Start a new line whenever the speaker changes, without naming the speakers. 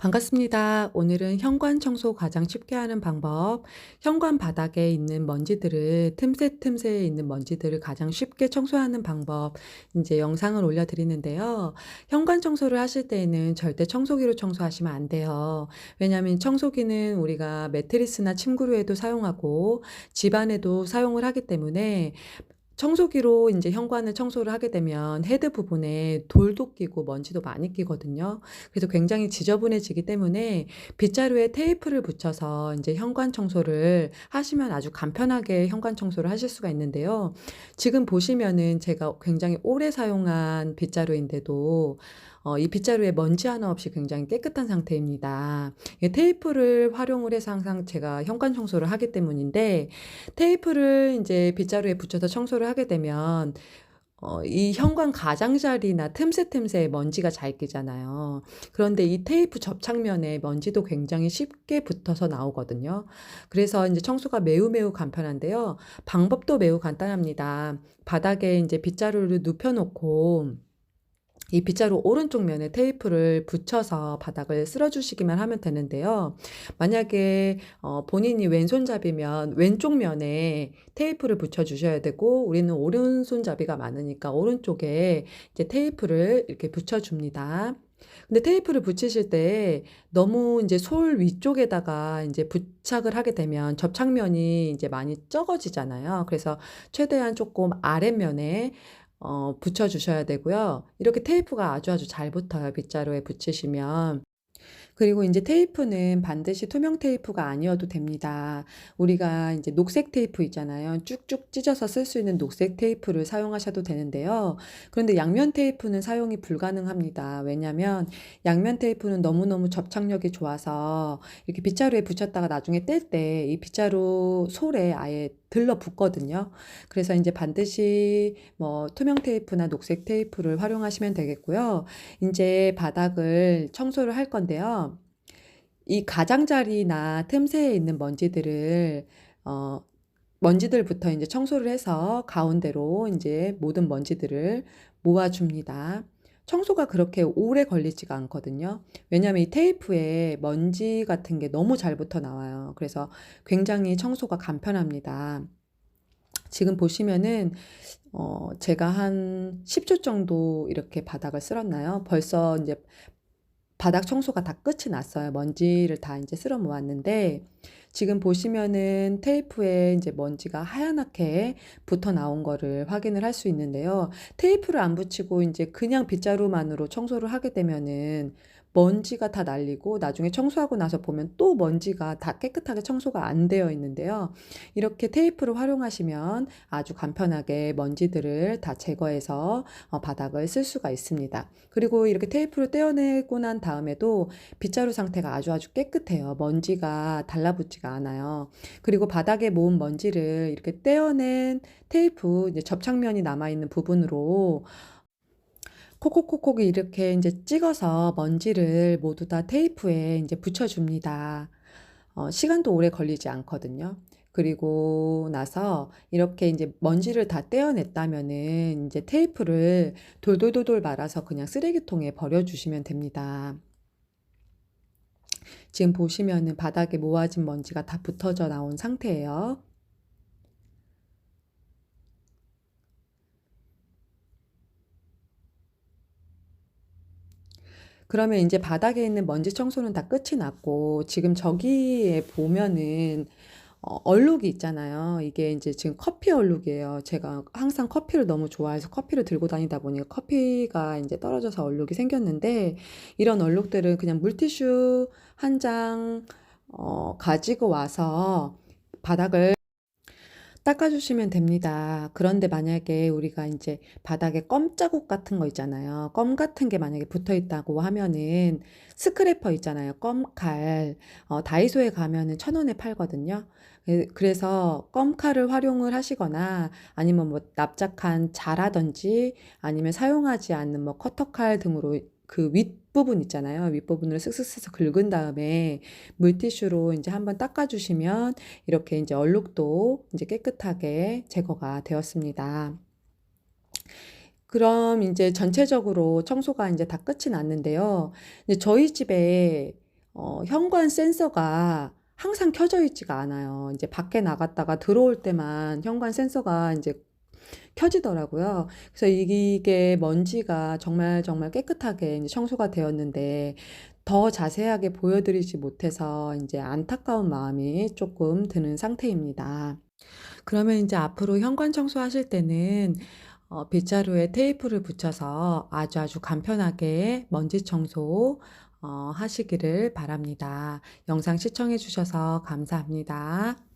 반갑습니다. 오늘은 현관 청소 가장 쉽게 하는 방법, 현관 바닥에 있는 먼지들을 틈새 틈새에 있는 먼지들을 가장 쉽게 청소하는 방법 이제 영상을 올려 드리는데요. 현관 청소를 하실 때에는 절대 청소기로 청소하시면 안 돼요. 왜냐하면 청소기는 우리가 매트리스나 침구류에도 사용하고 집안에도 사용을 하기 때문에 청소기로 인제 현관을 청소를 하게 되면 헤드 부분에 돌도 끼고 먼지도 많이 끼거든요. 그래서 굉장히 지저분해지기 때문에 빗자루에 테이프를 붙여서 인제 현관 청소를 하시면 아주 간편하게 현관 청소를 하실 수가 있는데요. 지금 보시면은 제가 굉장히 오래 사용한 빗자루인데도 어 이 빗자루에 먼지 하나 없이 굉장히 깨끗한 상태입니다. 이 테이프를 활용을 해서 항상 제가 현관 청소를 하기 때문인데 테이프를 인제 빗자루에 붙여서 청소를 하게 되면 어 이 현관 가장자리나 틈새 틈새에 먼지가 잘 끼잖아요. 그런데 이 테이프 접착면에 먼지도 굉장히 쉽게 붙어서 나오거든요. 그래서 인제 청소가 매우 매우 간편한데요. 방법도 매우 간단합니다. 바닥에 인제 빗자루를 눕혀 놓고 이 빗자루 오른쪽 면에 테이프를 붙여서 바닥을 쓸어 주시기만 하면 되는데요. 만약에 어 본인이 왼손잡이면 왼쪽 면에 테이프를 붙여 주셔야 되고 우리는 오른손잡이가 많으니까 오른쪽에 이제 테이프를 이렇게 붙여 줍니다. 근데 테이프를 붙이실 때 너무 인제 솔 위쪽에다가 인제 부착을 하게 되면 접착면이 인제 많이 적어지잖아요. 그래서 최대한 쪼끔 아랫면에 어 붙여 주셔야 되고요. 이렇게 테이프가 아주 아주 잘 붙어요, 빗자루에 붙이시면. 그리고 인제 테이프는 반드시 투명 테이프가 아니어도 됩니다. 우리가 인제 녹색 테이프 있잖아요. 쭉쭉 찢어서 쓸 수 있는 녹색 테이프를 사용하셔도 되는데요. 그런데 양면 테이프는 사용이 불가능합니다. 왜냐면 양면 테이프는 너무너무 접착력이 좋아서 이렇게 빗자루에 붙였다가 나중에 뗄 때 이 빗자루 솔에 아예 들러 붙거든요. 그래서 인제 반드시 뭐 투명 테이프나 녹색 테이프를 활용하시면 되겠고요. 인제 바닥을 청소를 할 건데요. 이 가장자리나 틈새에 있는 먼지들을 어 먼지들부터 인제 청소를 해서 가운데로 인제 모든 먼지들을 모아 줍니다. 청소가 그렇게 오래 걸리지가 않거든요. 왜냐하면 이 테이프에 먼지 같은 게 너무 잘 붙어 나와요. 그래서 굉장히 청소가 간편합니다. 지금 보시면은 어 제가 한 10초 정도 이렇게 바닥을 쓸었나요? 벌써 인제 바닥 청소가 다 끝이 났어요. 먼지를 다 인제 쓸어 모았는데 지금 보시면은 테이프에 인제 먼지가 하얀하게 붙어 나온 거를 확인을 할 수 있는데요. 테이프를 안 붙이고 인제 그냥 빗자루만으로 청소를 하게 되면은 먼지가 다 날리고 나중에 청소하고 나서 보면 또 먼지가 다 깨끗하게 청소가 안 되어 있는데요. 이렇게 테이프를 활용하시면 아주 간편하게 먼지들을 다 제거해서 어 바닥을 쓸 수가 있습니다. 그리고 이렇게 테이프를 떼어내고 난 다음에도 빗자루 상태가 아주 아주 깨끗해요. 먼지가 달라붙지가 않아요. 그리고 바닥에 모은 먼지를 이렇게 떼어낸 테이프 접착면이 남아 있는 부분으로 콕콕콕콕 이렇게 인제 찍어서 먼지를 모두 다 테이프에 인제 붙여 줍니다. 어 시간도 오래 걸리지 않거든요. 그리고 나서 이렇게 인제 먼지를 다 떼어냈다면은 인제 테이프를 돌돌돌돌 말아서 그냥 쓰레기통에 버려 주시면 됩니다. 지금 보시면은 바닥에 모아진 먼지가 다 붙어져 나온 상태예요. 그러면 인제 바닥에 있는 먼지 청소는 다 끝이 났고 지금 저기에 보면은 어 얼룩이 있잖아요. 이게 인제 지금 커피 얼룩이에요. 제가 항상 커피를 너무 좋아해서 커피를 들고 다니다 보니까 커피가 인제 떨어져서 얼룩이 생겼는데 이런 얼룩들은 그냥 물티슈 한 장 어 가지고 와서 바닥을 닦아 주시면 됩니다. 그런데 만약에 우리가 인제 바닥에 껌 자국 같은 거 있잖아요. 껌 같은 게 만약에 붙어 있다고 하면은 스크래퍼 있잖아요. 껌칼. 어 다이소에 가면은 천 원에 팔거든요. 그 그래서 껌칼을 활용을 하시거나 아니면 뭐 납작한 자라든지 아니면 사용하지 않는 뭐 커터칼 등으로 그 윗부분 있잖아요. 윗부분을 슥슥슥슥 긁은 다음에 물티슈로 인제 한번 닦아 주시면 이렇게 인제 얼룩도 인제 깨끗하게 제거가 되었습니다. 그럼 인제 전체적으로 청소가 인제 다 끝이 났는데요. 이제 저희 집에 어 현관 센서가 항상 켜져 있지가 않아요. 인제 밖에 나갔다가 들어올 때만 현관 센서가 인제 켜지더라고요. 그래서 이게 먼지가 정말 정말 깨끗하게 청소가 되었는데 더 자세하게 보여 드리지 못해서 인제 안타까운 마음이 쪼끔 드는 상태입니다. 그러면 인제 앞으로 현관 청소하실 때는 어 빗자루에 테이프를 붙여서 아주 아주 간편하게 먼지 청소 어 하시기를 바랍니다. 영상 시청해 주셔서 감사합니다.